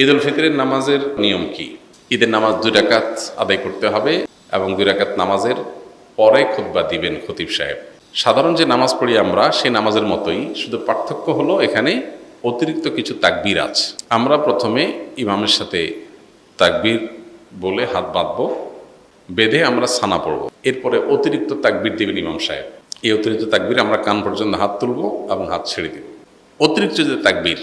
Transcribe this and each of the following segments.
ঈদ উল ফিতরের নামাজের নিয়ম কি? ঈদের নামাজ দুই রাকাত আদায় করতে হবে এবং দুই রাকাত নামাজের পরে খুতবা দিবেন খতিব সাহেব। সাধারণ যে নামাজ পড়ি আমরা, সেই নামাজের মতোই শুধু পার্থক্য হলো এখানে অতিরিক্ত কিছু তাকবির আছে। আমরা প্রথমে ইমামের সাথে তাকবির বলে হাত বাঁধবো, বেঁধে আমরা সানা পড়ব। এরপরে অতিরিক্ত তাকবির দেবেন ইমাম সাহেব। এই অতিরিক্ত তাকবির আমরা কান পর্যন্ত হাত তুলব এবং হাত ছেড়ে দেব। অতিরিক্ত যে তাকবীর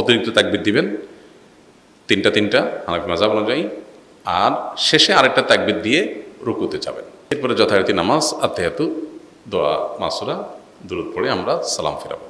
অতিরিক্ত তাকবির দিবেন। তিনটা তিনটা, হানাফি মাজাব অনুযায়ী। আর শেষে আরেকটা তাকবির দিয়ে রুকুতে যাবেন। এরপরে যথারীতি নামাজ আত্মেহাতু দোয়া, মাসুরা দূরত পড়ে আমরা সালাম ফেরাবো।